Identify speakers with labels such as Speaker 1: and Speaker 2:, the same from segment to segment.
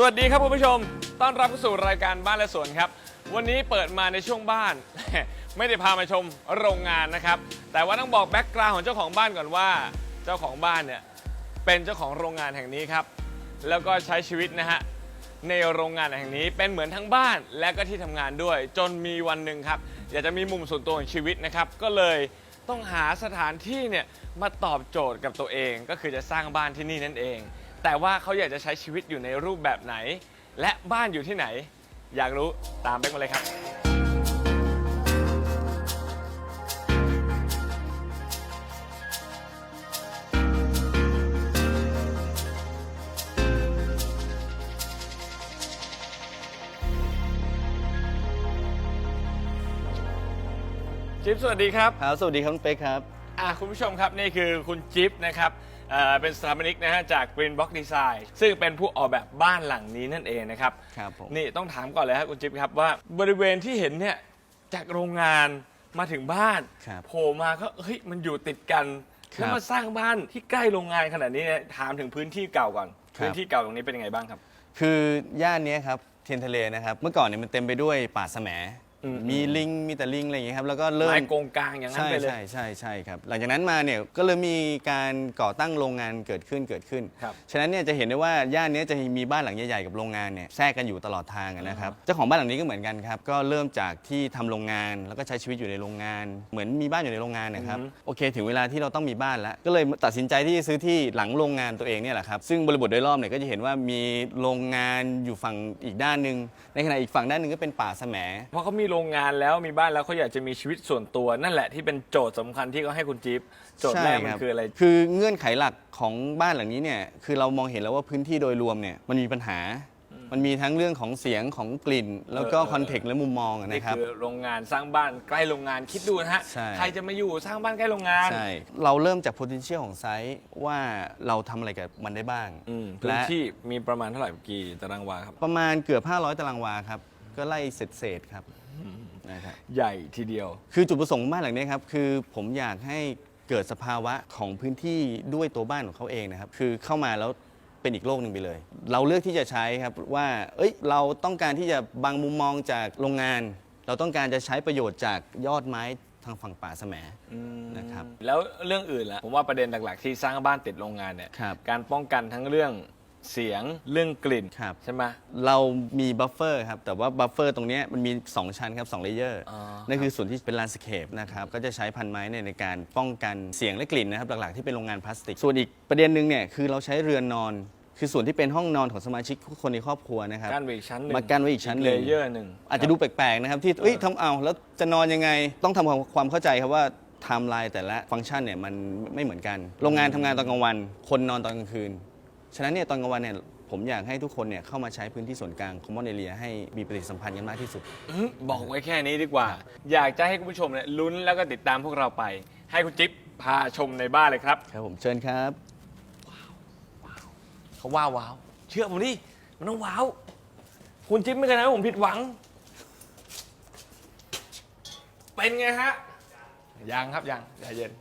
Speaker 1: สวัสดีครับคุณผู้ชม ต้อนรับเข้าสู่รายการบ้านและสวนครับ วันนี้เปิดมาในช่วงบ้าน ไม่ได้พามาชมโรงงานนะครับ แต่ว่าต้องบอกแบ็กกราวน์ของเจ้าของบ้านก่อนว่า เจ้าของบ้านเนี่ยเป็นเจ้าของโรงงานแห่งนี้ครับ แล้วก็ใช้ชีวิตนะฮะในโรงงานแห่งนี้เป็นเหมือนทั้งบ้านและก็ที่ทำงานด้วย จนมีวันหนึ่งครับ อยากจะมีมุมส่วนตัวของชีวิตนะครับ ก็เลยต้องหาสถานที่เนี่ยมาตอบโจทย์กับตัวเอง ก็คือจะสร้างบ้านที่นี่นั่นเอง แต่ว่าเขาอยากจะใช้ชีวิตอยู่ในรูปแบบไหน และบ้านอยู่ที่ไหน อยากรู้ตามเป๊กมาเลยครับ จิ๊บสวัสดีครับ
Speaker 2: ครับสวัสดีครับคุณเป๊กครับ
Speaker 1: อะคุณผู้ชมครับนี่คือคุณจิ๊บนะครับ เอ่อเป็นสถาปนิกนะฮะจาก Green Box Design ซึ่งเป็นผู้ออกแบบบ้านหลังนี้นั่นเองนะครับ
Speaker 2: ครับผม
Speaker 1: นี่ต้องถามก่อนเลยครับคุณจิ๊บครับว่าบริเวณที่เห็นเนี่ยจากโรงงานมาถึงบ้าน
Speaker 2: ครับ
Speaker 1: โผล่มาก็เฮ้ยมันอยู่ติดกัน
Speaker 2: ครับ
Speaker 1: แล้วมาสร้างบ้านที่ใกล้โรงงานขนาดนี้เนี่ยถามถึงพื้นที่เก่าก่อน
Speaker 2: ครับ
Speaker 1: พื้นที่เก่าตรงนี้เป็นยังไงบ้างครับ
Speaker 2: คือย่านเนี้ยครับเทียนทะเลนะครับ เมื่อก่อนเนี่ยมันเต็มไปด้วยป่าแสม
Speaker 1: อืม
Speaker 2: มีลิงมีแต่ลิงอะไรอย่างเงี้ยครับแล้วก็เริ่ม
Speaker 1: ไม้โกงกลางอย่างนั้น
Speaker 2: ใช่
Speaker 1: ไปเลย
Speaker 2: ใช่ใช่ใช่ครับ หลังจากนั้นมาเนี่ยก็เลยมีการก่อตั้งโรงงานเกิดขึ้นเกิดขึ้น
Speaker 1: ครับ
Speaker 2: ฉะนั้นเนี่ยจะเห็นได้ว่าย่านเนี้ยจะมีบ้านหลังใหญ่ๆกับโรงงานเนี่ยแทรกกันอยู่ตลอดทางอะนะครับเจ้าของบ้านหลังนี้ก็เหมือนกันครับก็เริ่มจากที่ทำโรงงาน แล้วก็ใช้ชีวิตอยู่ในโรงงาน เหมือนมีบ้านอยู่ในโรงงานนะครับ
Speaker 1: อือฮึ
Speaker 2: โอเค ถึงเวลาที่เราต้องมีบ้านแล้ว ก็เลยตัดสินใจที่จะซื้อที่หลังโรงงานตัวเองเนี่ยแหละครับซึ่งบริบทโดยรอบเนี่ยก็จะเห็นว่ามีโรงงานอยู่ฝั่งอีกด้านหนึ่ง ในขณะอีกฝั่งด้านหนึ่งก็เป็นป่าแสม
Speaker 1: เพราะเขามีโรงงานแล้วมีบ้านแล้วเขาอยากจะมีชีวิตส่วนตัว นั่นแหละที่เป็นโจทย์สำคัญที่เขาให้คุณจิ๊บโจทย์แรกมัน
Speaker 2: ใช่บ
Speaker 1: คืออะไร
Speaker 2: คือเงื่อนไขหลักของบ้านหลังนี้เนี่ยคือเรามองเห็นแล้วว่าพื้นที่โดยรวมเนี่ยมันมีปัญหา มันมีทั้งเรื่องของเสียงของกลิ่น แล้วก็
Speaker 1: เออเออ
Speaker 2: คอนเทกต์และมุมมองอะ
Speaker 1: นี่
Speaker 2: นะครับ
Speaker 1: คือโรงงานสร้างบ้านใกล้โรงงานคิดดูนะฮะ
Speaker 2: ใช่
Speaker 1: ใครจะมาอยู่สร้างบ้านใกล้โรงงาน
Speaker 2: ใช่ เราเริ่มจาก potential ของไซต์ว่าเราทำอะไรกับมันได้บ้าง
Speaker 1: อืมพื้น
Speaker 2: และ
Speaker 1: ที่มีประมาณเท่าไหร่กี่ตารางวาครับ
Speaker 2: ประมาณเกือบ 500 ตารางวาครับ ก็ไล่เศษๆครับนะครับ
Speaker 1: ใหญ่ทีเดียว
Speaker 2: คือจุดประสงค์ของบ้านหลังนี้ครับ คือผมอยากให้เกิดสภาวะของพื้นที่ด้วยตัวบ้านของเขาเองนะครับ คือเข้ามาแล้ว เป็นอีกโลกหนึ่งไปเลย เราเลือกที่จะใช้ครับว่า เอ้ย เราต้องการที่จะบางมุมมองจากโรงงาน เราต้องการจะใช้ประโยชน์จากยอดไม้ทางฝั่งป่าแสมนะครับ
Speaker 1: แล้วเรื่องอื่นล่ะผมว่าประเด็นหลักๆที่สร้างบ้านติดโรงงานเนี่ย
Speaker 2: ครับ
Speaker 1: การป้องกันทั้งเรื่อง เสียงเรื่องกลิ่น
Speaker 2: ครับ
Speaker 1: ใช่ไหม
Speaker 2: เรามีบัฟเฟอร์ครับ แต่ว่าบัฟเฟอร์ตรงเนี้ยมันมี 2 ชั้นครับ2เลเยอร์
Speaker 1: อ๋อ
Speaker 2: นั่นคือส่วนที่เป็นลานสเคปนะครับ ก็จะใช้พันไม้เนี่ยในการป้องกันเสียงและกลิ่นนะครับ หลักๆที่เป็นโรงงานพลาสติก ส่วนอีกประเด็นหนึ่งเนี่ยคือเราใช้เรือนนอน คือส่วนที่เป็นห้องนอนของสมาชิกทุกคนในครอบครัวนะครับ
Speaker 1: กั้นไว้อีกชั้นหนึ่ง
Speaker 2: มากั้นไว้อีกชั้นหนึ่ง
Speaker 1: เลเยอร์หนึ่ง
Speaker 2: อาจจะดูแปลกๆนะครับที่เอ้ยทำเอาแล้วจะนอนยังไงต้องทำความความเข้าใจครับว่าไทม์ไลน์แต่ละฟังก์ชันเนี่ยมันไม่เหมือนกัน โรงงานทำงานตอนกลางวัน คนนอนตอนกลางคืน ฉะนั้นเนี่ยตอนกลางวันเนี่ยผมอยากให้ทุกคนเนี่ยเข้ามาใช้พื้นที่ส่วนกลาง common area ให้มีปฏิสัมพันธ์กันมากที่สุด
Speaker 1: อื้อบอกไว้แค่นี้ดีกว่า อยากจะให้คุณผู้ชมเนี่ยลุ้นแล้วก็ติดตามพวกเราไป ให้คุณจิ๊บพาชมในบ้านเลยครับ
Speaker 2: ครับผมเชิญครับ
Speaker 1: เขาว้าวว้าวเชื่อผมดิ มันต้องว้าว คุณจิ๊บไม่เคยทำให้ผมผิดหวัง เป็นไงฮะ ยังครับยังใจเย็น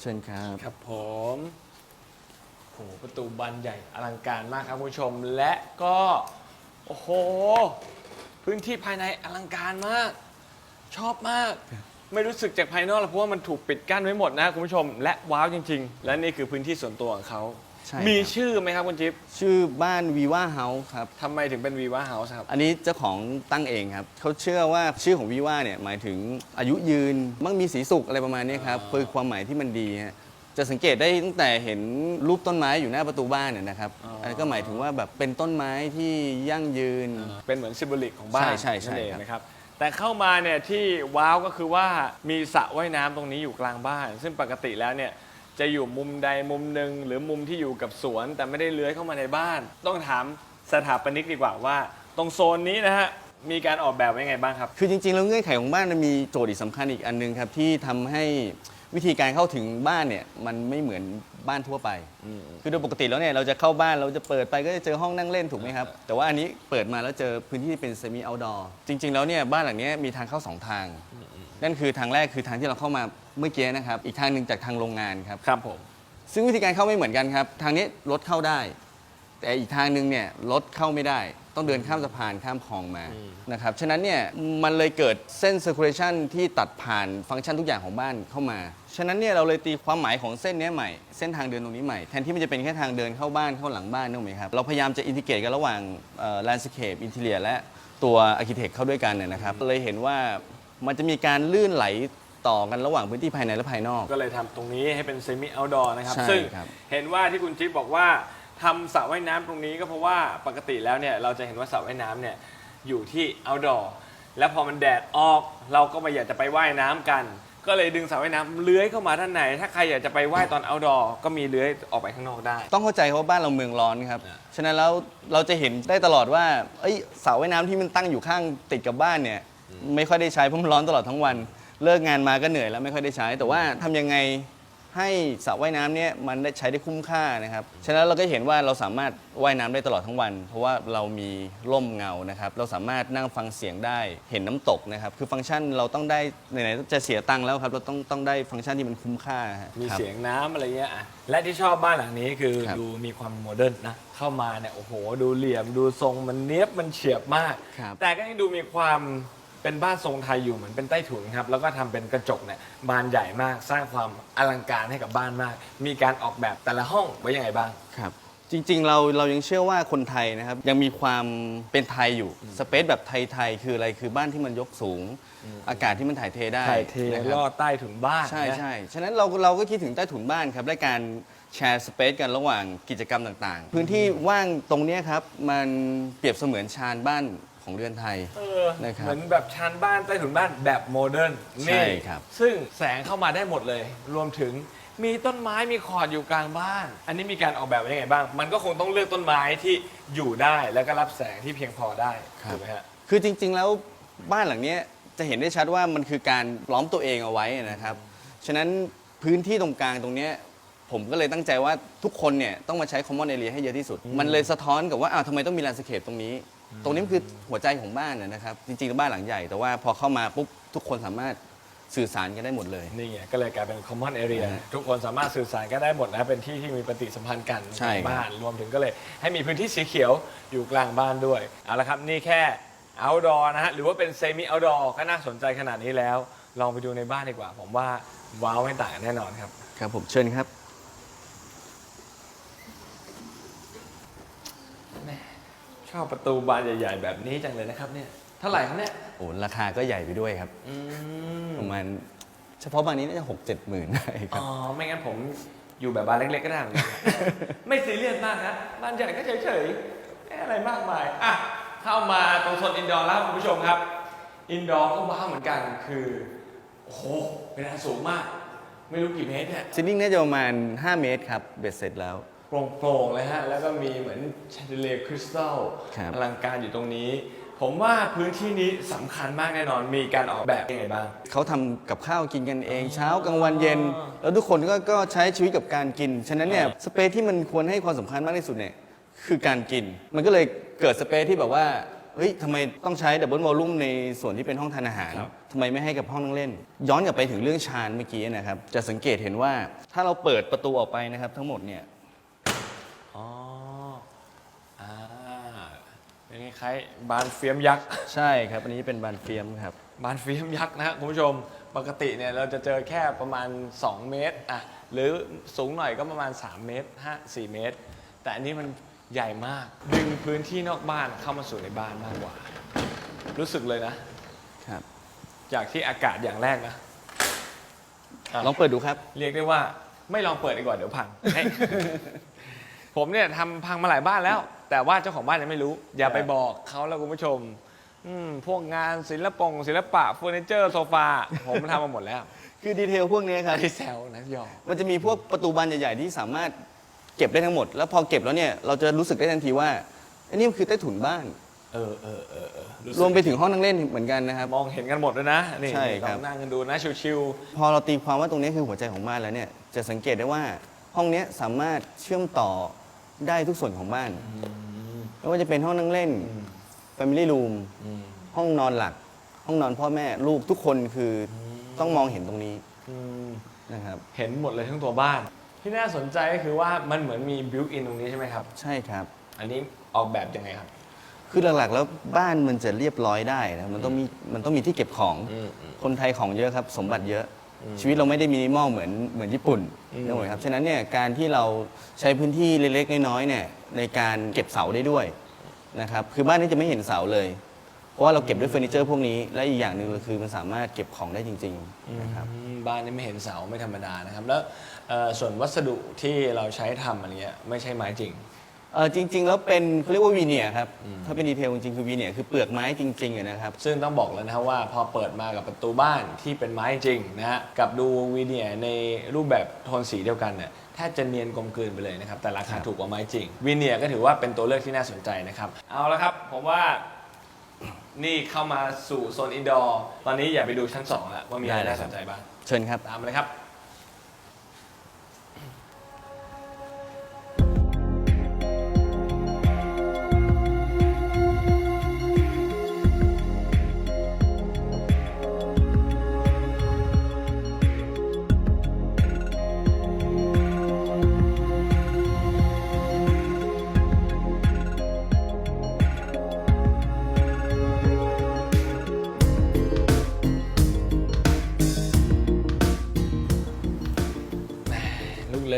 Speaker 2: เชิญครับ
Speaker 1: ครับผมโหประตูบานใหญ่อลังการมากครับคุณผู้ชม และก็ โอ้โห พื้นที่ภายในอลังการมาก ชอบมาก ไม่รู้สึกจากภายนอกหรอกเพราะว่ามันถูกปิดกั้นไว้หมดนะคุณผู้ชม และว้าวจริง ๆ และนี่คือพื้นที่ส่วนตัวของเขา
Speaker 2: ใช่
Speaker 1: มี
Speaker 2: ครับ
Speaker 1: ชื่อไหมครับคุณจิ๊บ
Speaker 2: ชื่อบ้านวีว่าเฮาส์ครับ
Speaker 1: ทำไมถึงเป็นวีว a เฮาส์ครับ
Speaker 2: อันนี้เจ้าของตั้งเองครับ เขาเชื่อว่าชื่อของวีว่าเนี่ยหมายถึงอายุยืน มั่งมีสีสุขอะไรประมาณนี้ครับ
Speaker 1: อ่า
Speaker 2: คือความหมายที่มันดีฮะ จะสังเกตได้ตั้งแต่เห็นรูปต้นไม้อยู่หน้าประตูบ้านเนี่ยนะครับอันนี้ก็หมายถึงว่าแบบเป็นต้นไม้ที่ยั่งยืน
Speaker 1: เป็นเหมือนซิมโบลิกของบ้าน
Speaker 2: ใช่ใช่ใช่
Speaker 1: นั่นเอง
Speaker 2: ครับ
Speaker 1: นะครับแต่เข้ามาเนี่ยที่ว้าวก็คือว่ามีสระว่ายน้ำตรงนี้อยู่กลางบ้าน ซึ่งปกติแล้วเนี่ยจะอยู่มุมใดมุมหนึ่งหรือมุมที่อยู่กับสวน แต่ไม่ได้เลื้อยเข้ามาในบ้าน ต้องถามสถาปนิกดีกว่าว่า ตรงโซนนี้นะฮะมีการออกแบบไว้ยังไงบ้างครับ
Speaker 2: คือจริงๆ แล้วเงื่อนไขของบ้านมันมีโจทย์อีกสำคัญอีกอันหนึงครับ ที่ทำให้ วิธีการเข้าถึงบ้านเนี่ยมันไม่เหมือนบ้านทั่วไป คือโดยปกติแล้วเนี่ยเราจะเข้าบ้านเราจะเปิดไปก็จะเจอห้องนั่งเล่นถูกไหมครับ แต่ว่าอันนี้เปิดมาแล้วเจอพื้นที่ที่เป็นเซมิเอาดอร์จริง ๆ แล้วเนี่ยบ้านหลังเนี้ยมีทางเข้าสองทาง นั่นคือทางแรกคือทางที่เราเข้ามาเมื่อกี้นะครับ อีกทางหนึ่งจากทางโรงงานครับ
Speaker 1: ครับผม
Speaker 2: ซึ่งวิธีการเข้าไม่เหมือนกันครับ ทางนี้รถเข้าได้ แต่อีกทางหนึ่งเนี่ยรถเข้าไม่ได้ ต้องเดินข้ามสะพานข้ามคลองมานะครับฉะนั้นเนี่ยมันเลยเกิดเส้น circulation ที่ตัดผ่านฟังก์ชันทุกอย่างของบ้านเข้ามา ฉะนั้นเนี่ยเราเลยตีความหมายของเส้นเนี้ยใหม่เส้นทางเดินตรงนี้ใหม่แทนที่มันจะเป็นแค่ทางเดินเข้าบ้านเข้าหลังบ้านนึกออกไหมครับเราพยายามจะอินทิเกรตกันระหว่างเอ่อ landscape interior และตัว architect เข้าด้วยกันเนี่ยนะครับเลยเห็นว่ามันจะมีการลื่นไหลต่อกันระหว่างพื้นที่ภายในและภายนอก
Speaker 1: ก็เลยทำตรงนี้ให้เป็นเซมิเอาดอร์นะครับ
Speaker 2: ใช่
Speaker 1: ซึ่ง
Speaker 2: ครับ
Speaker 1: เห็นว่าที่คุณจิ๊บบอกว่า ทำสระว่ายน้ำตรงนี้ก็เพราะว่าปกติแล้วเนี่ยเราจะเห็นว่าสระว่ายน้ำเนี่ยอยู่ที่เอาดอร์แล้วพอมันแดดออกเราก็ไม่อยากจะไปว่ายน้ำกัน ก็เลยดึงสระว่ายน้ำเลื้อยเข้ามาด้านใน ถ้าใครอยากจะไปว่ายตอนเอาดอร์ก็มีเลื้อยออกไปข้างนอกได้
Speaker 2: ต้องเข้าใจเพราะว่าบ้านเราเมืองร้อนครับ
Speaker 1: อ่า
Speaker 2: ฉะนั้นแล้วเราจะเห็นได้ตลอดว่าเอ้ยเสาว่ายน้ำที่มันตั้งอยู่ข้างติดกับบ้านเนี่ย ไม่ค่อยได้ใช้เพราะมันร้อนตลอดทั้งวัน เลิกงานมาก็เหนื่อยแล้วไม่ค่อยได้ใช้ แต่ว่าทำยังไง ให้สระว่ายน้ำเนี่ยมันได้ใช้ได้คุ้มค่านะครับ ฉะนั้นเราก็เห็นว่าเราสามารถว่ายน้ำได้ตลอดทั้งวัน เพราะว่าเรามีร่มเงานะครับ เราสามารถนั่งฟังเสียงได้ เห็นน้ำตกนะครับ คือฟังก์ชันเราต้องได้ไหนๆจะเสียตังค์แล้วครับ เราต้องต้องได้ฟังก์ชันที่มันคุ้มค่าฮะ
Speaker 1: มี
Speaker 2: ครับ
Speaker 1: เสียงน้ำอะไรเงี้ยอะและที่ชอบบ้านหลังนี้คือ
Speaker 2: ครับ
Speaker 1: ดูมีความโมเดิร์นนะ เข้ามาเนี่ยโอ้โห ดูเหลี่ยมดูทรงมันเนี้ยบมันเฉียบมาก
Speaker 2: ครับ
Speaker 1: แต่ก็ยังดูมีความ เป็นบ้านทรงไทยอยู่เหมือนเป็นใต้ถุนครับแล้วก็ทำเป็นกระจกเนี่ยบานใหญ่มากสร้างความอลังการให้กับบ้านมาก มีการออกแบบแต่ละห้องไว้ยังไงบ้าง
Speaker 2: ครับจริงๆ เราเรายังเชื่อว่าคนไทยนะครับยังมีความเป็นไทยอยู่สเปซแบบไทยๆคืออะไรคือบ้านที่มันยกสูง อากาศที่มันถ่ายเทได้
Speaker 1: ถ่ายเท
Speaker 2: นะค
Speaker 1: ล
Speaker 2: รั
Speaker 1: อบดใต้ถุนบ้าน
Speaker 2: ใช่
Speaker 1: นะ
Speaker 2: ใช่ฉะนั้นเราเราก็คิดถึงใต้ถุนบ้านครับและการแชร์สเปซกันระหว่างกิจกรรมต่างๆ พื้นที่ว่างตรงเนี้ยครับมันเปรียบเสมือนชานบ้าน ของเรือนไทย
Speaker 1: เออ
Speaker 2: นะครับ
Speaker 1: เหมือนแบบชานบ้านใต้ถุนบ้านแบบโมเดิร์น
Speaker 2: ใช่
Speaker 1: นี่
Speaker 2: ครับ
Speaker 1: ซึ่งแสงเข้ามาได้หมดเลย รวมถึงมีต้นไม้มีขอดอยู่กลางบ้าน อันนี้มีการออกแบบไว้ยังไงบ้าง มันก็คงต้องเลือกต้นไม้ที่อยู่ได้แล้วก็รับแสงที่เพียงพอได้ถูกไหมฮะ
Speaker 2: คือจริง ๆ แล้วบ้านหลังเนี้ยจะเห็นได้ชัดว่ามันคือการล้อมตัวเองเอาไว้นะครับ ฉะนั้นพื้นที่ตรงกลางตรงเนี้ยผมก็เลยตั้งใจว่าทุกคนเนี่ยต้องมาใช้ common area ให้เยอะที่สุด มันเลยสะท้อนกับว่าอ้าวทำไมต้องมี landscape ตรงนี้ ตรงนี้มันคือหัวใจของบ้านนะนะครับ จริงๆแล้วบ้านหลังใหญ่ แต่ว่าพอเข้ามาปุ๊บทุกคนสามารถสื่อสารกันได้หมดเลย
Speaker 1: นี่ไงก็เลยกลายเป็น common area
Speaker 2: นะฮะ
Speaker 1: ทุกคนสามารถสื่อสารกันได้หมดนะเป็นที่ที่มีปฏิสัมพันธ์กัน
Speaker 2: ใช่ครับ
Speaker 1: บ้านรวมถึงก็เลย ให้มีพื้นที่สีเขียวอยู่กลางบ้านด้วยเอาละครับนี่แค่ outdoor นะฮะหรือว่าเป็น semi outdoor ก็น่าสนใจขนาดนี้แล้ว ลองไปดูในบ้านดีกว่า ผมว่าว้าวไม่ต่างกันแน่นอนครับ
Speaker 2: ครับผมเชิญครับ
Speaker 1: ชอบประตูบานใหญ่ ๆ แบบนี้จังเลยนะครับเนี่ยเท่าไหร่ครับเนี่ย
Speaker 2: โอ้ราคาก็ใหญ่ไปด้วยครับ
Speaker 1: อืม
Speaker 2: ประมาณเฉพาะบางนี้น่าจะหกเจ็ดหมื่นได้ครั
Speaker 1: อ๋
Speaker 2: บ
Speaker 1: อไม่งั้นผมอยู่แบบบ้านเล็กๆก็ได้เหมือนกัน ไม่ซีเรียสมากนะบ้านใหญ่ก็เฉยๆไม่อะไรมากมายอะเข้ามาตรงโซนอินดอร์แล้วคุณผู้ชมครับ อินดอร์ก็ว้าวเหมือนกันคือโอ้โหเป็นอันสูงมาก ไม่รู้กี่เมตรเนี่ย
Speaker 2: ซินนิ่งน่าจะประมาณ 5 เมตรครับ เบ็ดเสร็จแล้ว
Speaker 1: โปร่งๆเลยฮะแล้วก็มีเหมือนแชนเดเลียคริสตัล
Speaker 2: ครับ
Speaker 1: อลังการอยู่ตรงนี้ ผมว่าพื้นที่นี้สำคัญมากแน่นอนมีการออกแบบยังไงบ้าง
Speaker 2: เขาทำกับข้าวกินกันเอง เช้ากลางวันเย็น แล้วทุกคนก็ก็ใช้ชีวิตกับการกิน ฉะนั้นเนี่ยสเปซที่มันควรให้ความสำคัญมากที่สุดเนี่ยคือการกิน มันก็เลยเกิดสเปซที่แบบว่าเฮ้ยทำไมต้องใช้ดับเบิลวอลลุ่มในส่วนที่เป็นห้องทานอาหาร
Speaker 1: ครับ
Speaker 2: ทำไมไม่ให้กับห้องนั่งเล่น ย้อนกลับไปถึงเรื่องชานเมื่อกี้นะครับจะสังเกตเห็นว่าถ้าเราเปิดประตูออกไปนะครับทั้งหมดเนี่ย
Speaker 1: อ๋อ อ่า เป็น คล้ายๆบานเฟียมยักษ์
Speaker 2: ใช่ครับอันนี้เป็นบานเฟียมครับ
Speaker 1: บานฟิล์มยักษ์นะฮะคุณผู้ชมปกติเนี่ยเราจะเจอแค่ประมาณ 2 เมตรอะหรือสูงหน่อยก็ประมาณ 3 เมตร5 4 เมตร แต่อันนี้มันใหญ่มากดึงพื้นที่นอกบ้านเข้ามาสู่ในบ้านมากกว่า รู้สึกเลยนะ
Speaker 2: ครับ
Speaker 1: จากที่อากาศอย่างแรกนะอะ
Speaker 2: ลองเปิดดูครับ
Speaker 1: เรียกได้ว่าไม่ลองเปิดดีกว่าเดี๋ยวพังเฮ้ยผมเนี่ยทำพังมาหลายบ้านแล้ว แต่ว่าเจ้าของบ้านยังไม่รู้ อย่าไปบอกเขาแล้วคุณผู้ชมอืมพวกงานศิลปงศิลปะเฟอร์นิเจอร์โซฟาผมทำมาหมดแล้ว
Speaker 2: คือดีเทลพวกนี้ครับ
Speaker 1: ที่แซวนะหยอก
Speaker 2: มันจะมีพวกประตูบานใหญ่ๆที่สามารถเก็บได้ทั้งหมด แล้วพอเก็บแล้วเนี่ยเราจะรู้สึกได้ทันทีว่าอันนี้มันคือใต้ถุนบ้าน
Speaker 1: เออเออเออเออสึก
Speaker 2: รวมไปถึงห้องนั่งเล่นเหมือนกันนะครับ
Speaker 1: มองเห็นกันหมดเลยนะ นี่
Speaker 2: ใช่ครับ
Speaker 1: ลองนั่งกันดูนะชิว
Speaker 2: พอเราตีความว่าตรงนี้คือหัวใจของบ้านแล้วเนี่ยจะสังเกตได้ว่าห้องเนี้ยสามารถเชื่อมต่อ ได้ทุกส่วนของบ้าน ไม่ว่าจะเป็นห้องนั่งเล่น Family Room
Speaker 1: ๆอืม
Speaker 2: ห้องนอนหลัก ห้องนอนพ่อแม่ลูกทุกคนคือต้องมองเห็นตรงนี้
Speaker 1: อืม
Speaker 2: นะครับ
Speaker 1: เห็นหมดเลยทั้งตัวบ้าน ที่น่าสนใจก็คือว่ามันเหมือนมีบิวอินตรงนี้ใช่ไหมครับ
Speaker 2: ใช่ครับ
Speaker 1: อันนี้ออกแบบยังไงครับ
Speaker 2: คือหลักๆ แล้วบ้านมันจะเรียบร้อยได้นะมันต้องมีมันต้องมีที่เก็บของ
Speaker 1: อืมอืม
Speaker 2: คนไทยของเยอะครับ สมบัติเยอะ ชีวิตเราไม่ได้มินิมอลเหมือนเหมือนญี่ปุ่น
Speaker 1: อืม
Speaker 2: นึกออกไหมครับ ฉะนั้นเนี่ยการที่เราใช้พื้นที่เล็กๆน้อยๆเนี่ยในการเก็บเสาได้ด้วยนะครับ คือบ้านนี้จะไม่เห็นเสาเลย เพราะว่าเราเก็บด้วยเฟอร์นิเจอร์พวกนี้ และอีกอย่างหนึ่งก็คือมันสามารถเก็บของได้จริงๆนะครับ
Speaker 1: อืมบ้านนี้ไม่เห็นเสาไม่ธรรมดานะครับ แล้วเอ่อส่วนวัสดุที่เราใช้ทำอะไรเงี้ยไม่ใช่ไม้จริง
Speaker 2: เออจริง ๆ แล้วเป็นเขาเรียกว่าวีเนียร์ครับ ถ้าเป็นดีเทลจริงๆคือวีเนียร์คือเปลือกไม้จริงๆอะนะครับ
Speaker 1: ซึ่งต้องบอกเลยนะครับว่าพอเปิดมากับประตูบ้านที่เป็นไม้จริงนะฮะกับดูวีเนียร์ในรูปแบบโทนสีเดียวกันเนี่ยแทบจะเนียนกลมกลืนไปเลยนะครับ แต่ราคา
Speaker 2: ครับ
Speaker 1: ถูกกว่าไม้จริงวีเนียร์ก็ถือว่าเป็นตัวเลือกที่น่าสนใจนะครับ เอาละครับ ผมว่านี่เข้ามาสู่โซนอินดอร์ตอนนี้อย่าไปดูชั้น2แล้วว่ามีอะไรน่าสนใจบ้าง
Speaker 2: เชิญครับ
Speaker 1: ตามมาเลยครับ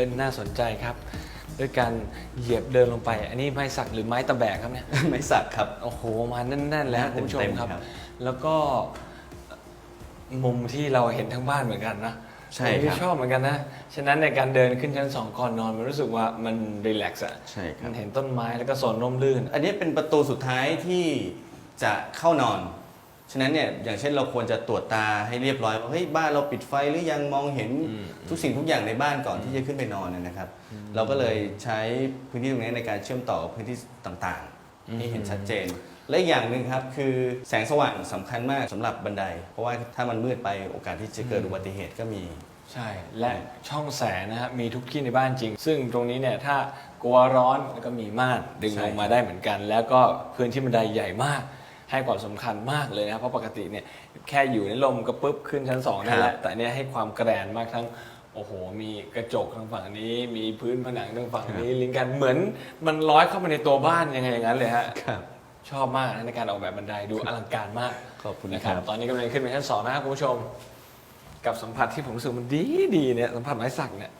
Speaker 1: ลูกเล่นน่าสนใจครับ ด้วยการเหยียบเดินลงไป อันนี้ไม้สักหรือไม้ตะแบกครับเนี่ย
Speaker 2: ไม้สักครับ
Speaker 1: โอ้โห มาแน่นๆแล้วคุณผู้ชม
Speaker 2: เต็มๆ
Speaker 1: ครับ
Speaker 2: ครับ
Speaker 1: แล้วก็มุมที่เราเห็นทั้งบ้านเหมือนกันนะ
Speaker 2: ใช่
Speaker 1: ผมที่
Speaker 2: ครับ
Speaker 1: ชอบเหมือนกันนะ ฉะนั้นในการเดินขึ้นชั้นสองก่อนนอน มันรู้สึกว่ามันรีแลกซ์อะ
Speaker 2: ใช่ครับ
Speaker 1: มันเห็นต้นไม้แล้วก็โซนร่มรื่น
Speaker 2: อันนี้เป็นประตูสุดท้ายที่จะเข้านอน ฉะนั้นเนี่ยอย่างเช่นเราควรจะตรวจตาให้เรียบร้อยว่าเฮ้ยบ้านเราปิดไฟหรือยังมองเห็น
Speaker 1: อืม
Speaker 2: ทุกสิ่งทุกอย่างในบ้านก่อนที่จะขึ้นไปนอนนะครับ เราก็เลยใช้พื้นที่ตรงนี้ในการเชื่อมต่อกับพื้นที่ต่างๆ ให้เห็นชัดเจน และอีกอย่างหนึ่งครับคือแสงสว่างสำคัญมากสำหรับบันได เพราะว่าถ้ามันมืดไปโอกาสที่จะเกิดอุบัติเหตุก็มี
Speaker 1: ใช่ และช่องแสงนะฮะมีทุกที่ในบ้านจริง ซึ่งตรงนี้เนี่ยถ้ากลัวร้อนก็มีม่านดึง
Speaker 2: ใช่
Speaker 1: ลงมาได้เหมือนกัน แล้วก็พื้นที่บันไดใหญ่มาก ให้ความสำคัญมากเลยนะครับเพราะปกติเนี่ยแค่อยู่ในลมก็ปุ๊บขึ้นชั้นสองนั่นแหละแต่เนี่ยให้ความแกรนมากทั้งโอ้โห มีกระจกทางฝั่งนี้ มีพื้นผนังทางฝั่งนี้ลิงก์กันเหมือนมันร้อยเข้ามาในตัวบ้านยังไงอย่างนั้นเลยฮะ
Speaker 2: ครับ
Speaker 1: ชอบมากนะในการออกแบบบันไดดูอลังการมาก
Speaker 2: ขอบคุณ
Speaker 1: นะค
Speaker 2: ครั
Speaker 1: รับ
Speaker 2: บ
Speaker 1: ตอนนี้กำลังขึ้นไปชั้นสองนะครับคุณผู้ชม กับสัมผัสที่ผมรู้สึกมันดีดีเนี่ยสัมผัสไม้สักเนี่ย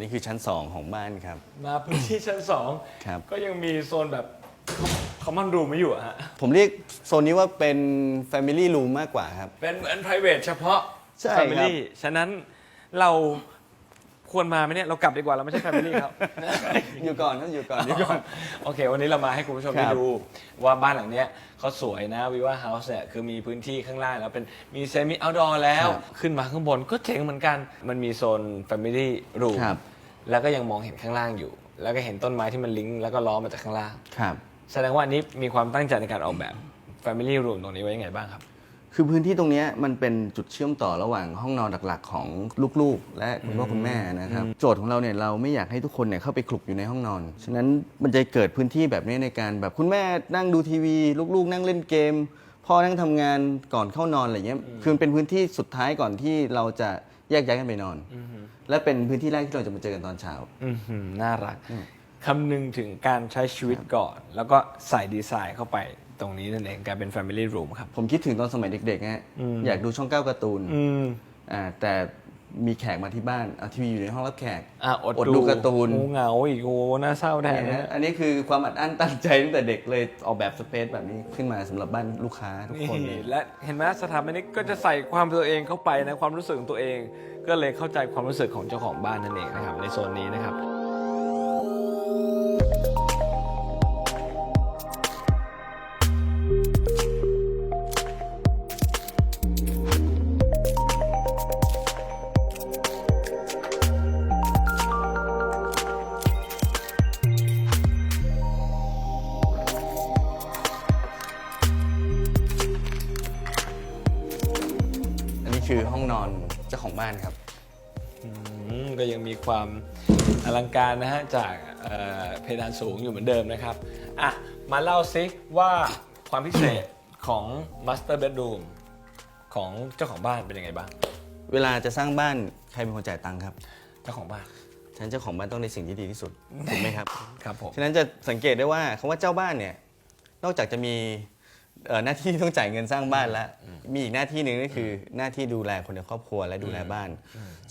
Speaker 2: นนี้คือชั้น 2 ของบ้านครับ
Speaker 1: มาพื้นที่ชั้นสอง
Speaker 2: ครับ
Speaker 1: ก็ยังมีโซนแบบคอมมอนรูมไม่อยู่อะฮะ
Speaker 2: ผมเรียกโซนนี้ว่าเป็น Family Room มากกว่าครับ
Speaker 1: เป็นเหมือน private เฉพาะ
Speaker 2: ใช่ครับ
Speaker 1: family ฉะนั้นเรา ควรมาไหมเนี่ยเรากลับดีกว่าเราไม่ใช่ family ครับ
Speaker 2: อยู่ก่อนครับอยู่ก่อนอยู่ก่อน
Speaker 1: โอเค วันนี้เรามาให้คุณผู้ชม
Speaker 2: ครั
Speaker 1: ได้
Speaker 2: บ
Speaker 1: ดู ว่าบ้านหลังเนี้ยเขาสวยนะวิว่าเฮาส์เนี่ยคือมีพื้นที่ข้างล่างแล้วเป็นมีเซมิ o อ t ดอร์แล้ว ขึ้นมาข้างบนก็เจ๋งเหมือนกัน มันมีโซน Family Room
Speaker 2: ครับ
Speaker 1: แล้วก็ยังมองเห็นข้างล่างอยู่ แล้วก็เห็นต้นไม้ที่มันลิงก์แล้วก็ล้อมาจากข้างล่าง
Speaker 2: ครับ
Speaker 1: แสดงว่าอันนี้มีความตั้งใจในการออกแบบ Family Room ตรงนี้ไว้ยังไงบ้างครับ
Speaker 2: คือพื้นที่ตรงเนี้ยมันเป็นจุดเชื่อมต่อระหว่างห้องนอนหลักๆ ของลูกๆ และคุณพ่อคุณแม่นะครับ โจทย์ของเราเนี่ยเราไม่อยากให้ทุกคนเนี่ยเข้าไปคลุกอยู่ในห้องนอน ฉะนั้นมันจะเกิดพื้นที่แบบนี้ในการแบบคุณแม่นั่งดูทีวี ลูกๆ นั่งเล่นเกม พ่อนั่งทำงานก่อนเข้านอนอะไรเงี้ยคือมันเป็นพื้นที่สุดท้ายก่อนที่เราจะแยกย้ายกันไปนอน และเป็นพื้นที่แรกที่เราจะมาเจอกันตอนเช้า
Speaker 1: อือหือน่ารักคำนึงถึงการใช้ชีวิตก่อน แล้วก็ใส่ดีไซน์เข้าไป ตรงนี้นั่นเองกลายเป็น Family Room ครับ
Speaker 2: ผมคิดถึงตอนสมัยเด็กๆฮะอยากดูช่องเก้าการ์ตูน
Speaker 1: อืม
Speaker 2: อ่าแต่มีแขกมาที่บ้านเอาทีวีอยู่ในห้องรับแขก
Speaker 1: อะอด
Speaker 2: อดดูการ์ตูน
Speaker 1: โอ้เหงาอีกโอ้น่าเศร้าแทน
Speaker 2: เนี่ย
Speaker 1: นะ
Speaker 2: ฮะอันนี้คือความอัดอั้นตั้งใจตั้งแต่เด็กเลยออกแบบสเปซแบบนี้ขึ้นมาสำหรับบ้านลูกค้าทุกคนเลย
Speaker 1: นี่และเห็นไหมสถาปนิกก็จะใส่ความตัวเองเข้าไปในความรู้สึกของตัวเอง ก็เลยเข้าใจความรู้สึกของเจ้าของบ้านนั่นเองนะครับในโซนนี้นะครับ
Speaker 2: คือห้องนอนเจ้าของบ้านครับ
Speaker 1: อืมก็ยังมีความอลังการนะฮะจากเอ่อเพดานสูงอยู่เหมือนเดิมนะครับ อะ มาเล่าซิว่าความพิเศษของ Master Bedroom ของเจ้าของบ้านเป็นยังไงบ้าง
Speaker 2: เวลาจะสร้างบ้านใครเป็นคนจ่ายตังค์ครับ
Speaker 1: ทจ้าของบ้าน
Speaker 2: ฉะนั้นเจ้าของบ้านต้องในสิ่งที่ดีที่สุด ถูกไหมครับ
Speaker 1: ครับผม
Speaker 2: ฉะนั้นจะสังเกตได้ว่าคำว่าเจ้าบ้านเนี่ย นอกจากจะมี เอ่อหน้าที่ต้องจ่ายเงินสร้างบ้านแล้ว มีอีกหน้าที่หนึ่งก็คือหน้าที่ดูแลคนในครอบครัวและดูแลบ้าน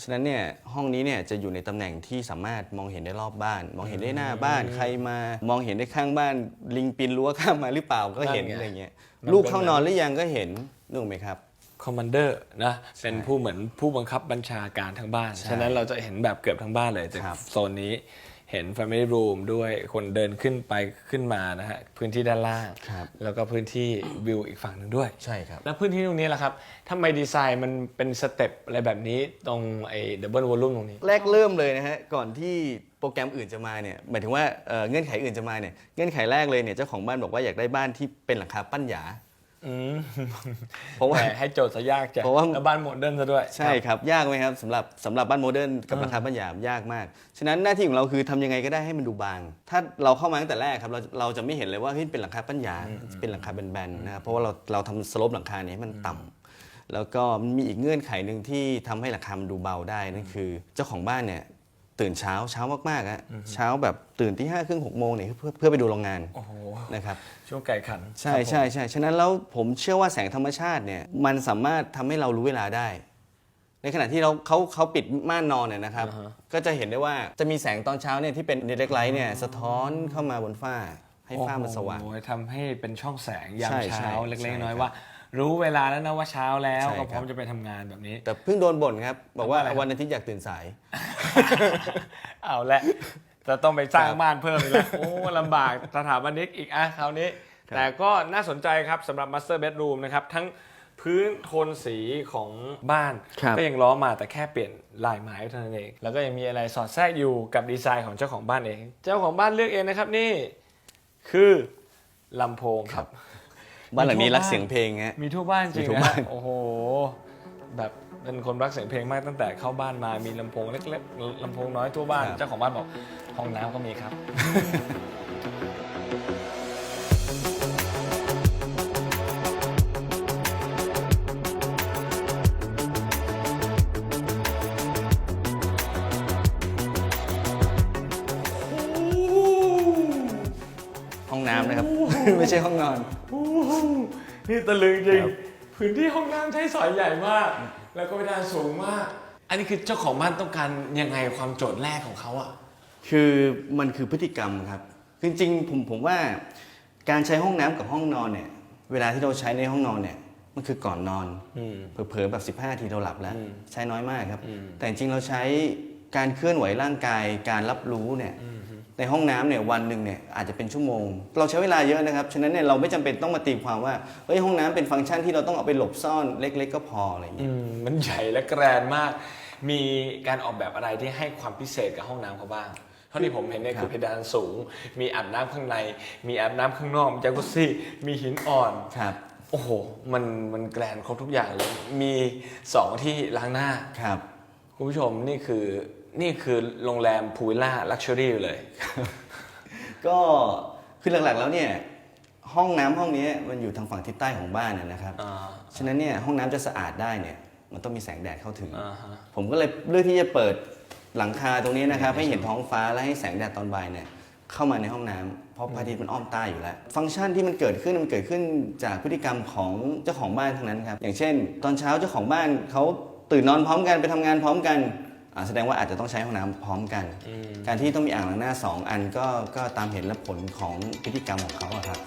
Speaker 2: ฉะนั้นเนี่ยห้องนี้เนี่ยจะอยู่ในตำแหน่งที่สามารถมองเห็นได้รอบบ้าน มองเห็นได้หน้าบ้านใครมามองเห็นได้ข้างบ้าน ลิงปีนรั้วข้ามมาหรือเปล่าก็เห็น
Speaker 1: นั่นไง
Speaker 2: อะไรเงี้ย
Speaker 1: มัน
Speaker 2: ลูก
Speaker 1: เป็น
Speaker 2: เข้านอนหรือยังก็เห็นนึกออกไหมครับ
Speaker 1: คอมมานเดอร์นะเป็นผู้เหมือนผู้บังคับบัญชาการทั้งบ้าน
Speaker 2: ใช่
Speaker 1: ฉะนั้นเราจะเห็นแบบเกือบทั้งบ้านเลยจาก
Speaker 2: ครับ
Speaker 1: โซนนี้ เห็น Family Room ด้วยคนเดินขึ้นไปขึ้นมานะฮะพื้นที่ด้านล่าง
Speaker 2: ครับ
Speaker 1: แล้วก็พื้นที่วิวอีกฝั่งหนึ่งด้วย
Speaker 2: ใช่ครับ
Speaker 1: แล้วพื้นที่ตรงนี้ล่ะครับทำไมดีไซน์มันเป็นสเต็ปอะไรแบบนี้ตรงไอ้ดับเบิลวอลลุ่มตรงนี้
Speaker 2: แรกเริ่มเลยนะฮะ ก่อนที่โปรแกรมอื่นจะมาเนี่ยหมายถึงว่าเอ่อเงื่อนไขอื่นจะมาเนี่ยเงื่อนไขแรกเลยเนี่ยเจ้าของบ้านบอกว่าอยากได้บ้านที่เป็นหลังคาปั้นหยา
Speaker 1: อืม
Speaker 2: เพราะว่า
Speaker 1: แหมให้โจทย์ซะยากจ้ะ
Speaker 2: เพราะว่า
Speaker 1: แล้วบ้านโมเดิร์นซะด้วย
Speaker 2: ใช่ครับ ยากไหมครับสำหรับสำหรับบ้านโมเดิร์นกับราคาบ้านหยามยากมาก ฉะนั้นหน้าที่ของเราคือทำยังไงก็ได้ให้มันดูบาง ถ้าเราเข้ามาตั้งแต่แรกครับเราเราจะไม่เห็นเลยว่าเฮ้ยเป็นหลังคาปั้นหยาเป็นหลังคาแบนๆนะครับเพราะว่าเราเราทำสโลปหลังคาเนี่ยให้มันต่ำแล้วก็มีอีกเงื่อนไขหนึ่งที่ทำให้หลังคามันดูเบาได้นั่นคือ เจ้าของบ้านเนี่ย ตื่นเช้าเช้ามากๆฮะเช้าแบบตื่นที่ห้าครึ่งหกโมงเนี่ยเพื่อเพื่อไปดูโรงงาน
Speaker 1: โอ้โห
Speaker 2: นะครับ
Speaker 1: ช่วงไก่ขัน
Speaker 2: ใช่
Speaker 1: ครับผม
Speaker 2: ใช่ใช่ฉะนั้นแล้วผมเชื่อว่าแสงธรรมชาติเนี่ยมันสามารถทำให้เรารู้เวลาได้ ในขณะที่เราเขาเขาปิดม่านนอนเนี่ยนะครับ
Speaker 1: อ่าฮะ
Speaker 2: ก็จะเห็นได้ว่าจะมีแสงตอนเช้าเนี่ยที่เป็นเดเล็กไลท์เนี่ยสะท้อนเข้ามาบนฝ้าให้ฝ้ามันสว่าง
Speaker 1: โอ้โหทำให้เป็นช่องแสงยาม
Speaker 2: ใช่ใช่
Speaker 1: เช้าเล็ก
Speaker 2: ใช่
Speaker 1: ๆน้อย
Speaker 2: ครับ
Speaker 1: ๆว่ารู้ เวลาแล้วนะว่าเช้าแล้ว
Speaker 2: ใช่
Speaker 1: ก็
Speaker 2: ครับ
Speaker 1: พร้อมจะไปทำงานแบบนี้
Speaker 2: แต่เพิ่งโดนบ่นครับ บอกว่า
Speaker 1: ทำอะไรครับ
Speaker 2: วันอาทิตย์อยากตื่นสาย
Speaker 1: เอาละจะต้องไปสร้าง
Speaker 2: ครับ
Speaker 1: บ้านเพิ่มอีกแล้วโอ้ลำบากสถาปนิกอีกอะคราวนี้
Speaker 2: ครับ
Speaker 1: แต่ก็น่าสนใจครับสำหรับ Master Bedroom นะครับ ทั้งพื้นโทนสีของบ้าน
Speaker 2: ครับ
Speaker 1: ก็ยังล้อมาแต่แค่เปลี่ยนลายไม้เท่านั้นเอง แล้วก็ยังมีอะไรสอดแทรกอยู่กับดีไซน์ของเจ้าของบ้านเอง เจ้าของบ้านเลือกเองนะครับนี่คือลำโพงครับ
Speaker 2: บ้านหลังนี้รักเสียงเพลงฮะ
Speaker 1: มีทั่วบ้านจริง
Speaker 2: มีทั่ว
Speaker 1: นะ
Speaker 2: บ้า
Speaker 1: ฮะ
Speaker 2: น
Speaker 1: โอ้โห แบบเป็นคนรักเสียงเพลงมากตั้งแต่เข้าบ้านมามีลำโพงเล็กๆลำโพงน้อยทั่วบ้าน เจ้าของบ้านบอกห้องน้ำก็มีครับ
Speaker 2: ห้องน้ำนะครับ ไม่ใช่ห้องนอน
Speaker 1: นี่ตะลึงจริง
Speaker 2: ครับ
Speaker 1: พื้นที่ห้องน้ำใช้สอยใหญ่มาก แล้วก็เพดานสูงมาก อันนี้คือเจ้าของบ้านต้องการยังไงความโจทย์แรกของเขาอะ
Speaker 2: คือมันคือพฤติกรรมครับคือจริงๆผมผมว่าการใช้ห้องน้ำกับห้องนอนเนี่ย เวลาที่เราใช้ในห้องนอนเนี่ยมันคือก่อนนอน
Speaker 1: อืม
Speaker 2: เผลอๆแบบ 15นาทีเราหลับแล้ว
Speaker 1: อืม
Speaker 2: ใช้น้อยมากครับ
Speaker 1: อืม
Speaker 2: แต่จริงๆเราใช้การเคลื่อนไหวร่างกายการรับรู้เนี่ย ในห้องน้ำเนี่ยวันหนึ่งเนี่ยอาจจะเป็นชั่วโมง เราใช้เวลาเยอะนะครับ ฉะนั้นเนี่ยเราไม่จำเป็นต้องมาตีความว่าเฮ้ยห้องน้ำเป็นฟังก์ชันที่เราต้องเอาไปหลบซ่อนเล็ก ๆ ก็พออะไรอย่าง
Speaker 1: อื
Speaker 2: เงี้ย
Speaker 1: มมันใหญ่และแกรนมาก มีการออกแบบอะไรที่ให้ความพิเศษกับห้องน้ำเขาบ้างเท่าที่ผมเห็นเนี่ย
Speaker 2: ครับ
Speaker 1: คือเพดานสูง มีอาบน้ำข้างใน มีอาบน้ำข้างนอกมีจากุซซี่มีหินอ่อน
Speaker 2: ครับ
Speaker 1: โอ้โห มันมันแกรนครบทุกอย่างเลย มีสองที่ล้างหน้า
Speaker 2: ครับ
Speaker 1: คุณผู้ชมนี่คือนี่คือโรงแรมพูวิลล่าลักชัวรี่เลย
Speaker 2: ก็คือหลักๆแล้วเนี่ยห้องน้ำห้องนี้มันอยู่ทางฝั่งทิศใต้ของบ้านนะนะครับ
Speaker 1: อ่า
Speaker 2: ฉะนั้นเนี่ยห้องน้ำจะสะอาดได้เนี่ยมันต้องมีแสงแดดเข้าถึง
Speaker 1: อ่าฮะ
Speaker 2: ผมก็เลยเลือกที่จะเปิดหลังคาตรงนี้นะครับให้เห็นท้องฟ้าและให้แสงแดดตอนบ่ายเนี่ยเข้ามาในห้องน้ำเพราะพระอาทิตย์มันอ้อมใต้อยู่แล้ว ฟังก์ชันที่มันเกิดขึ้นมันเกิดขึ้นจากพฤติกรรมของเจ้าของบ้านทั้งนั้นครับอย่างเช่น ตอนเช้าเจ้าของบ้านเขา ตื่นนอนพร้อมกันไปทำงานพร้อมกันอ่าแสดงว่าอาจจะต้องใช้ห้องน้ำพร้อมกัน การที่ต้องมีอ่างล้างหน้าสองอันก็ก็ตามเหตุและผลของพฤติกรรมของเขาอะครับ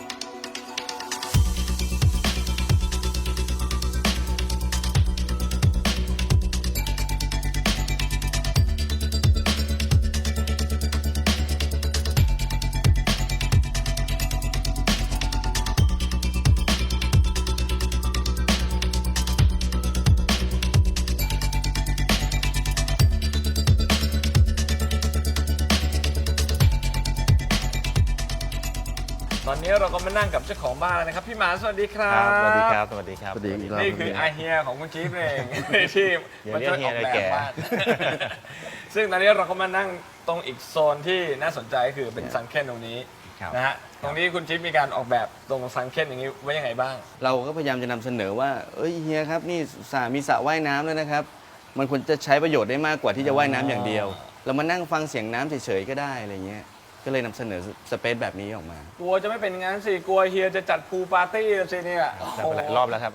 Speaker 1: นนี้เราก็มานั่งกับเจ้าของบ้านแล้วนะครับ พี่หมาสวัสดีครับ
Speaker 2: สวัสดีครับ สวัสดีครับ
Speaker 3: สวัสดีครับ
Speaker 1: นี่คืออาเฮียของคุณจี๊ฟเอง ที่
Speaker 2: อย่า
Speaker 1: มา
Speaker 2: เรีย
Speaker 1: ช่
Speaker 2: ก
Speaker 1: วย
Speaker 2: เฮี
Speaker 1: อยอก
Speaker 2: เลย
Speaker 1: แบบ
Speaker 2: แก่
Speaker 1: บ้าน ซึ่งตอนนี้เราก็มานั่งตรงอีกโซนที่น่าสนใจก็คือเป็นซันเคนตรงนี้
Speaker 2: ครับ
Speaker 1: นะฮะตรงนี้คุณจี๊ฟมีการออกแบบตรงซันเคนอย่างนี้ไว้ยังไงบ้าง
Speaker 2: เราก็พยายามจะนำเสนอว่า เอ้ยเฮียครับนี่สระมีสระว่ายน้ำแล้วนะครับ มันควรจะใช้ประโยชน์ได้มากกว่าที่จะว่ายน้ำอย่างเดียว
Speaker 1: อ่า
Speaker 2: เรามานั่งฟังเสียงน้ำเฉยๆก็ได้อะไรเงี้ย ก็เลยนำเสนอสเปซแบบนี้ออกมา
Speaker 1: กลัวจะไม่เป็นงั้นสิ กลัวเฮียจะจัดพูลปาร์ตี้สิเนี่ย
Speaker 3: จัดไปหลายรอบแล้วครับ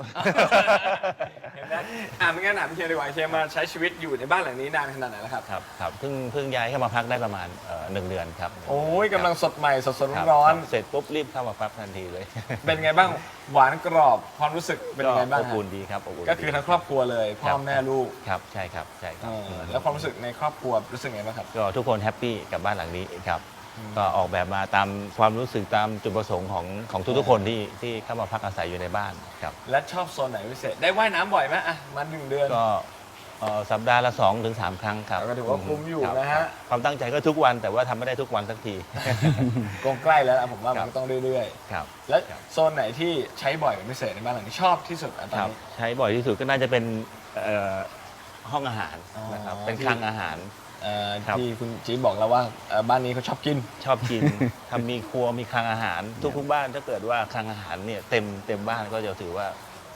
Speaker 1: เห็นไหมอะไม่งั้นถามเฮียดีกว่าเฮียมาใช้ชีวิตอยู่ในบ้านหลังนี้นานขนาดไหนแล้วครับ
Speaker 3: ครับครับเพิ่งเพิ่งย้ายเข้ามาพักได้ประมาณเอ่อหนึ่งเดือนครับ
Speaker 1: โอ้ยกำลังสดใหม่สดสด
Speaker 3: คบ
Speaker 1: ร้อน
Speaker 3: ครับเสร็จปุ๊บรีบเข้ามาพักทันทีเลย
Speaker 1: ๆเป็นไงบ้างหวานกรอบความรู้สึกเป็นยังไงบ้าง
Speaker 3: อบ
Speaker 1: ฮะ
Speaker 3: อุ่นดีครับอบอุ่น
Speaker 1: ก็คือทั้งครอบครัวเลยพ่อแม่ลูก
Speaker 3: ครับใช่ครับใช่ค
Speaker 1: เอ
Speaker 3: รับ
Speaker 1: อแล้วความรู้สึกในครอบครัวรู้สึกไงบ้างครับ
Speaker 3: ก็ทุกคนแฮปปี้กับบ้านหลังนี้ครับ ก็ออกแบบมาตามความรู้สึกตามจุดประสงค์ของของทุกๆคนที่ที่เข้ามาพักอาศัยอยู่ในบ้านครับ
Speaker 1: และชอบโซนไหนพิเศษ ได้ว่ายน้ำบ่อยไหมอะมาหนึ่งเดือน
Speaker 3: ก็เอ่อสัปดาห์ละ2-3ถึงครั้งครับ
Speaker 1: ก็ถือว่าคุ้มอยู่
Speaker 3: ครับ
Speaker 1: นะฮะ
Speaker 3: ความตั้งใจก็ทุกวันแต่ว่าทำไม่ได้ทุกวันสักที
Speaker 1: ก็ใกล้แล้วล่ะผมว่า
Speaker 3: ครั
Speaker 1: มัน
Speaker 3: บ
Speaker 1: ก็ต้องเรื่อย
Speaker 3: ครับ
Speaker 1: ๆ แล้วโซนไหนที่ใช้บ่อยเป็นพิเศษในบ้านหลังนี้ชอบที่สุดอะตอน
Speaker 3: ครับ
Speaker 1: นี้
Speaker 3: ใช้บ่อยที่สุดก็น่าจะเป็นเอ่อห้องอาหารนะครับ
Speaker 1: อ๋อ
Speaker 3: เป็นคลังอาหาร
Speaker 1: เอ่อ
Speaker 3: ครับ
Speaker 1: ที่คุณจี๊บบอกแล้วว่าเอ่อบ้านนี้เขาชอบกิน
Speaker 3: ชอบกิน ทำมีครัวมีคลังอาหารทุกๆบ้านถ้าเกิดว่าคลังอาหารเนี่ยเต็มเต็มบ้านก็จะถือว่า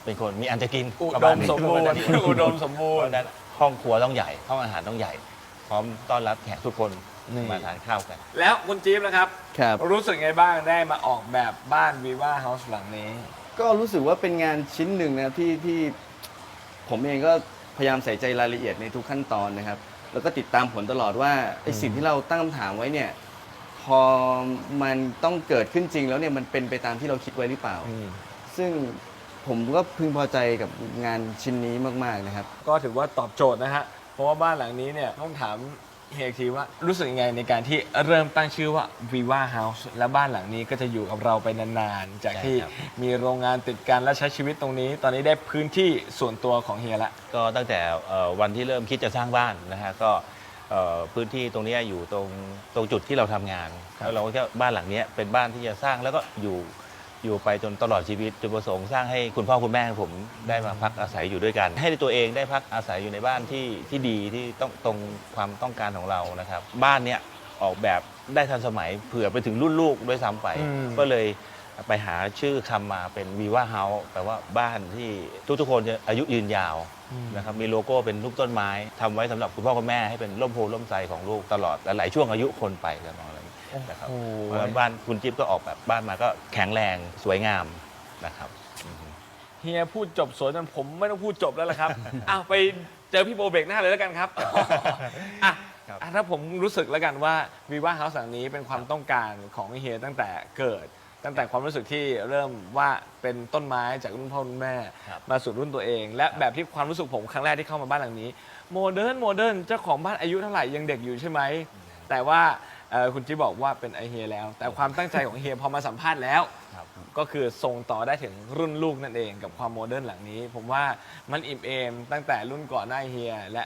Speaker 3: เป็นคนมีอันจะกิน
Speaker 1: อุ
Speaker 3: ประ
Speaker 1: ด
Speaker 3: มาณ
Speaker 1: ม
Speaker 3: นี้
Speaker 1: สมบูรณ์อุดมสมบู
Speaker 3: เพ
Speaker 1: ร
Speaker 3: ราะ
Speaker 1: ณ์
Speaker 3: ฉะนั้นห้องครัวต้องใหญ่ห้องอาหารต้องใหญ่ พร้อมต้อนรับแขกทุกคน
Speaker 1: นี่
Speaker 3: มาทานข้าวกัน
Speaker 1: แล้วคุณจี๊บนะครับ
Speaker 2: ครับ
Speaker 1: รู้สึกไงบ้างได้มาออกแบบบ้านวีว่าเฮาส์หลังนี้
Speaker 2: ก็รู้สึกว่าเป็นงานชิ้นหนึ่งนะครับที่ที่ผมเองก็พยายามใส่ใจรายละเอียดในทุกขั้นตอนนะครับ แล้วก็ติดตามผลตลอดว่าไอสิ่งที่เราตั้งคำถามไว้เนี่ย พอมันต้องเกิดขึ้นจริงแล้วเนี่ยมันเป็นไปตามที่เราคิดไว้หรือเปล่าซึ่งผมก็พึงพอใจกับงานชิ้นนี้มากๆนะครับ
Speaker 1: ก็ถือว่าตอบโจทย์นะฮะ เพราะว่าบ้านหลังนี้เนี่ยต้องถาม เฮียอีกทีว่ารู้สึกยังไงในการที่เริ่มตั้งชื่อว่า Viva House และบ้านหลังนี้ก็จะอยู่กับเราไปนานๆ จากที่
Speaker 3: ใช่ครับ
Speaker 1: มีโรงงานติดกันและใช้ชีวิตตรงนี้ ตอนนี้ได้พื้นที่ส่วนตัวของเฮียละ
Speaker 3: ก็ตั้งแต่เอ่อวันที่เริ่มคิดจะสร้างบ้านนะฮะก็เอ่อพื้นที่ตรงเนี้ยอยู่ตรงตรงจุดที่เราทำงาน
Speaker 1: ครับ
Speaker 3: แล้วเราก็แค่บ้านหลังเนี้ยเป็นบ้านที่จะสร้างแล้วก็อยู่ อยู่ไปจนตลอดชีวิตจุดประสงค์สร้างให้คุณพ่อคุณแม่ของผมได้มาพักอาศัยอยู่ด้วยกัน ให้ตัวเองได้พักอาศัยอยู่ในบ้านที่ที่ดีที่ต้องตรงความต้องการของเรานะครับ บ้านเนี้ยออกแบบได้ทันสมัยเผื่อไปถึงรุ่นลูกด้วยซ้ำไป
Speaker 1: อืม
Speaker 3: ก็เลยไปหาชื่อคำมาเป็นวีว่าเฮาส์แปลว่าบ้านที่ทุกๆคนจะอายุยืนยาว นะครับมีโลโก้เป็นรูปต้นไม้ทำไว้สำหรับคุณพ่อคุณแม่ให้เป็นร่มโพล่มไทรของลูกตลอดหลายๆช่วงอายุคนไปกันอะไรอย่าง นี้นะครับ
Speaker 1: โอ้โห
Speaker 3: เพราะฉะนั้นบ้านคุณจิ๊บก็ออกแบบบ้านมาก็แข็งแรงสวยงามนะครับอือฮึ
Speaker 1: เฮียพูดจบสวยจนผมไม่ต้องพูดจบแล้วล่ะครับ อ้าวไปเจอพี่โบเบกหน้าเลยแล้วกันครับ อะ
Speaker 3: ครับ
Speaker 1: อะถ้าผมรู้สึกแล้วกันว่าวีว่าเฮาส์หลังนี้เป็นความต้องการของเฮียตั้งแต่เกิด ตั้งแต่ความรู้สึกที่เริ่มว่าเป็นต้นไม้จากรุ่นพ่อรุ่นแม่
Speaker 3: ครับ
Speaker 1: มาสู่รุ่นตัวเอง และแบบที่ความรู้สึกผมครั้งแรกที่เข้ามาบ้านหลังนี้โมเดิร์นโมเดิร์นเจ้าของบ้านอายุเท่าไหร่ยังเด็กอยู่ใช่ไหมแต่ว่า เอ่อคุณจิ๊บบอกว่าเป็นไอเฮียแล้ว แต่ความตั้งใจของเฮียพอมาสัมภาษณ์แล้ว
Speaker 3: ครับ
Speaker 1: ก็คือส่งต่อได้ถึงรุ่นลูกนั่นเองกับความโมเดิร์นหลังนี้ ผมว่ามันอิ่มเอมตั้งแต่รุ่นก่อนหน้าเฮีย และ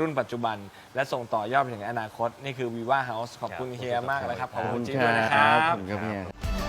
Speaker 1: รุ่นปัจจุบัน และส่งต่อยอดไปถึงอนาคต นี่คือ Viva House ขอบคุณ
Speaker 3: ครับ
Speaker 1: เฮียมากเลยครับขอบ
Speaker 2: ขอบ
Speaker 1: คุ
Speaker 2: คุณณ
Speaker 1: จิ๊บ
Speaker 2: ค
Speaker 1: ด้วย
Speaker 2: รั
Speaker 1: นะครับบ
Speaker 2: ขอบคุณครับพี่